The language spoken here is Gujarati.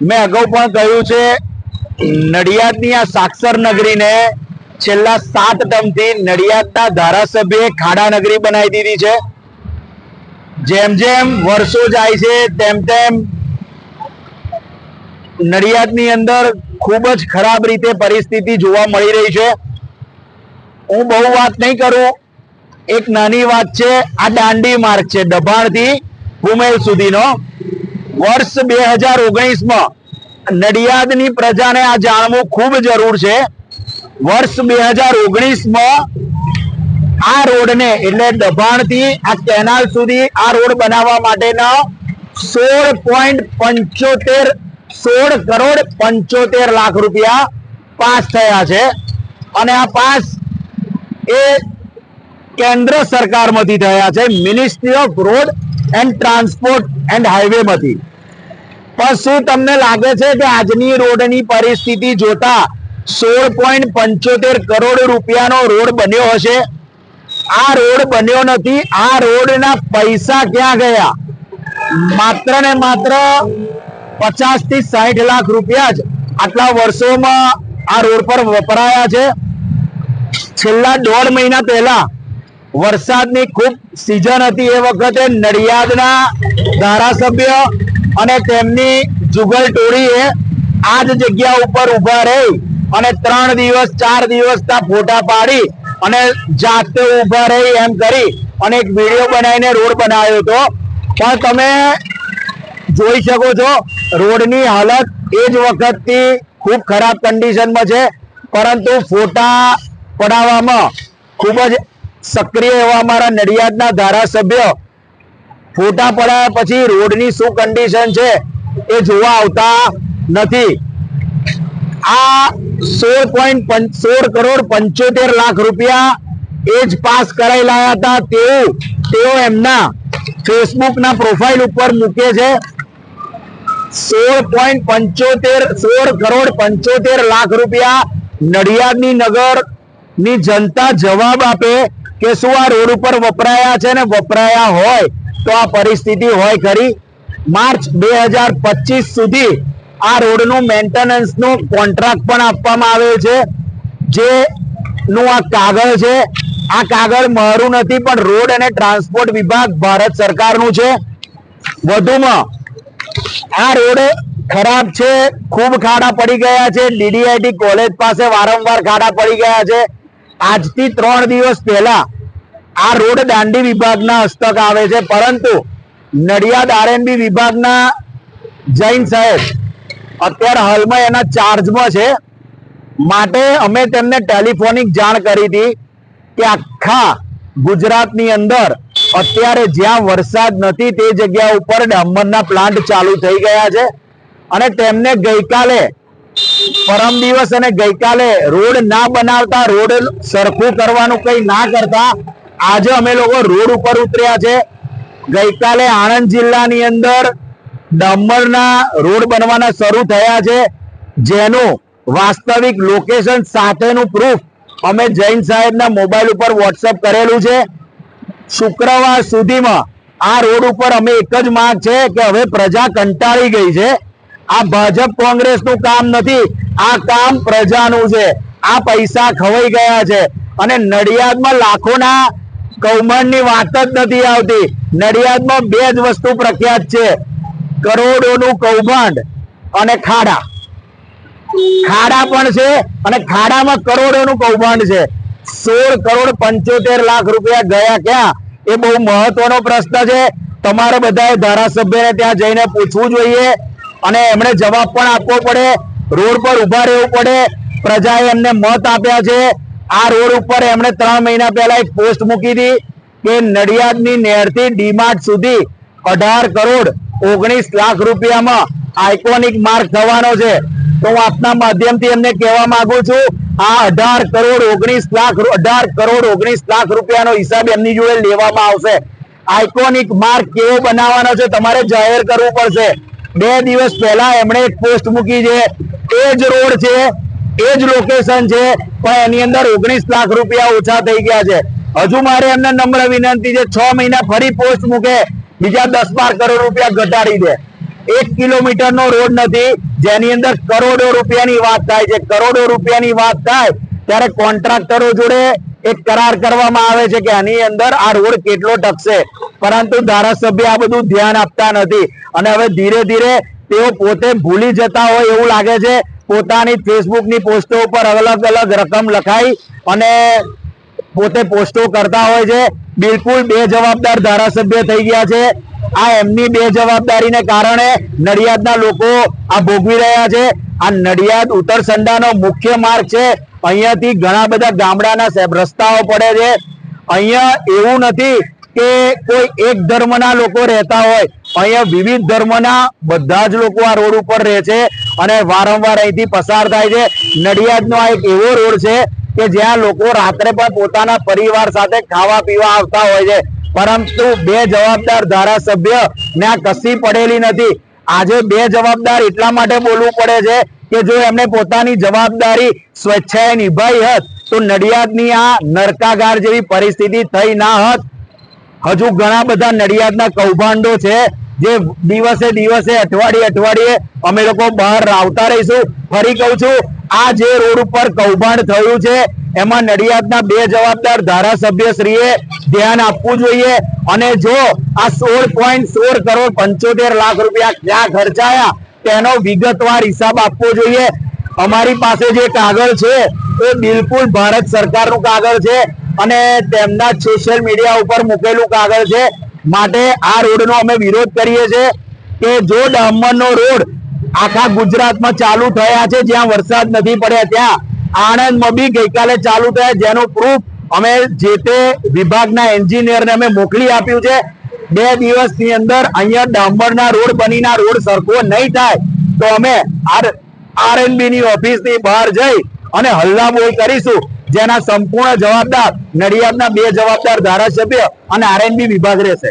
મેં અગાઉ પણ કહ્યું છે, નડિયાદની આ સાક્ષર નગરીને છેલ્લા સાત ટર્મથી નડિયાદના ધારાસભ્યએ ખાડા નગરી બનાવી દીધી છે. જેમ જેમ વર્ષો જાય છે, તેમ તેમ નડિયાદની અંદર ખૂબ જ ખરાબ રીતે પરિસ્થિતિ જોવા મળી રહી છે. હું બહુ વાત નહીં કરું, એક નાની વાત છે, આ દાંડી માર્ગ છે, દબાણથી કુમેલ સુધીનો. વર્ષ બે હજાર ઓગણીસમાં નડિયાદની પ્રજાને આ જાણવું ખૂબ જરૂર છે. વર્ષ બે હજાર ઓગણીસમાં આ રોડને એટલે દબાણથી આ કેનાલ સુધી આ રોડ બનાવવા માટેના સોળ પોઈન્ટ પંચોતેર, સોળ કરોડ પંચોતેર લાખ રૂપિયા પાસ થયા છે. અને આ પાસ એ કેન્દ્ર સરકારમાંથી થયા છે. Ministry of road and transport and highway માંથી. પણ શું તમને લાગે છે કે આજની રોડની પરિસ્થિતિ જોતા સોળ પોઈન્ટ પંચોતેર કરોડ રૂપિયાનો રોડ બન્યો હશે? આ રોડ બન્યો નથી, આ રોડના પૈસા ક્યાં ગયા? માત્ર ને માત્ર પચાસથી સાઠ લાખ રૂપિયા જ આટલા વર્ષોમાં આ રોડ પર વપરાયા છે. છેલ્લા દોઢ મહિના પહેલા વરસાદની ખૂબ સિઝન હતી એ વખતે નડિયાદના ધારાસભ્ય અને તેમની જુગલ ટોળીએ આ જ જગ્યા ઉપર ઊભા રહી અને ત્રણ દિવસ, ચાર દિવસ ત્યાં ફોટા પાડી અને જાતે ઊભા રહી એમ કરી અને એક વીડિયો બનાવીને રોડ બનાવ્યો હતો. પણ તમે જોઈ શકો છો, રોડની હાલત એ જ વખતથી ખૂબ ખરાબ કન્ડિશનમાં છે. પરંતુ ફોટા પડાવવામાં ખૂબ જ સક્રિય એવા અમારા નડિયાદના ધારાસભ્ય. ફોટા પડાયા પછી રોડની શું કન્ડિશન છે એ જોવા આવતા નથી. આ સોળ પોઈન્ટ સોળ કરોડ પંચોતેર લાખ રૂપિયા એ જ પાસ કરાઈ લાયા હતા તેવું તેઓ એમના ફેસબુકના પ્રોફાઇલ ઉપર મૂકે છે. સોળ પોઈન્ટ પંચોતેર, સોળ કરોડ પંચોતેર લાખ રૂપિયા નડિયાદની નગરની જનતા જવાબ આપે કે શું આ રોડ ઉપર વપરાયા છે ને વપરાયા હોય તો આ પરિસ્થિતિ હોય ખરી. માર્ચ બે હજાર પચીસ સુધી આ રોડનું મેન્ટેનન્સનું કોન્ટ્રાક્ટ પણ આપવામાં આવેલ છે. જે નું આ કાગળ છે, આ કાગળ મારું નથી પણ રોડ અને ટ્રાન્સપોર્ટ વિભાગ ભારત સરકારનું છે. વધુમાં, આ રોડ ખરાબ છે, ખૂબ ખાડા પડી ગયા છે. ડીડીઆઈટી કોલેજ પાસે વારંવાર ખાડા પડી ગયા છે. આજથી ત્રણ દિવસ પહેલા આ રોડ દાંડી વિભાગના હસ્તક આવે છે, પરંતુ નડિયાદ આરએનબી વિભાગના જૈન સાહેબ અત્યારે હાલમાં એના ચાર્જમાં છે. માટે અમે તેમને ટેલિફોનિક જાણ કરી હતી કે આખા ગુજરાતની અંદર અત્યારે જ્યાં વરસાદ નથી તે જગ્યા ઉપર ડામરના પ્લાન્ટ ચાલુ થઈ ગયા છે. અને તેમને ગઈકાલે પરમ દિવસ અને ગઈકાલે રોડ ના બનાવતા, રોડ સરખું કરવાનું કઈ ના કરતા, આજે અમે લોકો રોડ ઉપર ઉતર્યા છે. ગઈકાલે આણંદ જિલ્લાની અંદર ડમરના રોડ બનવાના શરૂ થયા છે. જેનું વાસ્તવિક લોકેશન સાથેનું પ્રૂફ અમે જૈન સાહેબના મોબાઈલ ઉપર વોટ્સઅપ કરેલું છે. શુક્રવાર સુધીમાં આ રોડ ઉપર અમે એક જ માંગ છે કે હવે પ્રજા કંટાળી ગઈ છે. આ ભાજપ કોંગ્રેસનું કામ નથી. આ કામ પ્રજાનું છે. આ પૈસા ખવાઈ ગયા છે. અને નડિયાદમાં લાખોના કૌભાંડની વાત જ નથી આવતી. નડિયાદમાં બે જ વસ્તુ પ્રખ્યાત છે. કરોડોનું કૌભાંડ અને ખાડા. ખાડા પણ છે અને ખાડામાં કરોડોનું કૌભાંડ છે. સોળ કરોડ પંચોતેર લાખ રૂપિયા ગયા ક્યાં? એ બહુ મહત્વનો પ્રશ્ન છે. તમારે બધાએ ધારાસભ્યને ત્યાં જઈને પૂછવું જોઈએ. અને એમણે જવાબ પણ આપવો પડે. રોડ પર ઊભા રહેવું પડે. પ્રજાએ એમને મત આપ્યા છે. આ રોડ ઉપર એમણે ત્રણ મહિના પહેલા એક પોસ્ટ મૂકી હતી કે નડિયાદની નહેરથી ડીમાર્ટ સુધી અઢાર કરોડ ઓગણીસ લાખ રૂપિયામાં આઇકોનિક માર્ગ થવાનો છે. તો હું આપના માધ્યમથી એમને કહેવા માંગુ છું, આ અઢાર કરોડ ઓગણીસ લાખ અઢાર કરોડ ઓગણીસ લાખ રૂપિયાનો હિસાબ એમની જોડે લેવામાં આવશે. આઇકોનિક માર્ગ કેવો બનાવવાનો છે તમારે જાહેર કરવું પડશે. બે દિવસ પહેલા એમણે એક પોસ્ટ મૂકી છે, એ જ રોડ છે, એ જ લોકેશન છે, પણ એની અંદર ઓગણીસ લાખ રૂપિયા ઓછા થઈ ગયા છે. હજુ મારે એમને નમ્ર વિનંતી છે, છ મહિના ફરી પોસ્ટ મૂકે, બીજા દસ બાર કરોડ રૂપિયા ઘટાડી દે. એક કિલોમીટરનો રોડ નથી, જેની અંદર કરોડો રૂપિયાની વાત થાય છે. કરોડો રૂપિયાની વાત થાય, ત્યારે કોન્ટ્રાક્ટરો જોડે એક કરાર કરવામાં આવે છે કે આની અંદર આ રોડ કેટલો ટકશે. પરંતુ ધારાસભ્ય આ બધું ધ્યાન આપતા નથી. અને હવે ધીરે ધીરે તેઓ પોતે ભૂલી જતા હોય એવું લાગે છે. પોતાની ફેસબુકની પોસ્ટો ઉપર અલગ અલગ રકમ લખાઈ અને પોતે પોસ્ટો કરતા હોય છે. બિલકુલ બે જવાબદાર ધારાસભ્ય થઈ ગયા છે. આ એમની બે જવાબદારીને કારણે નડિયાદના લોકો આ ભોગવી રહ્યા છે. આ નડિયાદ ઉત્તરસંડાનો મુખ્ય માર્ગ છે. અહીંયાથી ઘણા બધા ગામડાના રસ્તાઓ પડે છે. અહીંયા એવું નથી કે કોઈ એક ધર્મના લોકો રહેતા હોય. અહીંયા વિવિધ ધર્મના બધા જ લોકો આ રોડ ઉપર રહે છે અને વારંવાર અહીંથી પસાર થાય છે. નડિયાદનો આ એક એવો રોડ છે કે જ્યાં લોકો રાત્રે પણ પોતાના પરિવાર સાથે ખાવા પીવા આવતા હોય છે. પરંતુ બે જવાબદાર ધારાસભ્ય ને આ કસી પડેલી નથી. આજે બે જવાબદાર એટલા માટે બોલવું પડે છે કે જો એમને પોતાની જવાબદારી સ્વેચ્છાએ નિભાઈ હોત, તો નડિયાદની આ નરકાગાર જેવી પરિસ્થિતિ થઈ ના હોત. હજુ ઘણા બધા નડિયાદના કૌભાંડો છે, જે દિવસે દિવસે, અઠવાડિયે અઠવાડિયે અમે લોકો બહાર આવતા રહીશું. ફરી કહું છું, આ જે રોડ ઉપર કૌભાંડ થયું છે, એમાં નડિયાદના બે જવાબદાર ધારાસભ્ય શ્રીએ ધ્યાન આપવું જોઈએ. અને જો આ સોળ પોઈન્ટ સોળ કરોડ પંચોતેર લાખ રૂપિયા ક્યાં ખર્ચાયા તેનો વિગતવાર હિસાબ આપવો જોઈએ. અમારી પાસે જે કાગળ છે, એ બિલકુલ ભારત સરકારનું કાગળ છે અને તેમના સોશિયલ મીડિયા ઉપર મૂકેલું કાગળ છે. માટે આ રોડનો અમે વિરોધ કરીએ છીએ કે જો ડામરનો રોડ આખા ગુજરાતમાં ચાલુ થયા છે, જ્યાં વરસાદ નથી પડ્યા, ત્યાં આણંદમાં બી ગઈકાલે ચાલુ થયા, જેનું પ્રૂફ અમે જે તે વિભાગના એન્જિનિયરને અમે મોકલી આપ્યું છે. બે દિવસની અંદર અહીંયા ડામરના રોડ બનીના રોડ સરખો નહીં થાય. તો અમે આર આરએનબી ની ઓફિસની બહાર જઈ અને હલ્લાબોલ કરીશું. જેના સંપૂર્ણ જવાબદાર નડિયાદના બે જવાબદાર ધારાસભ્ય અને આરએનબી વિભાગ રહેશે.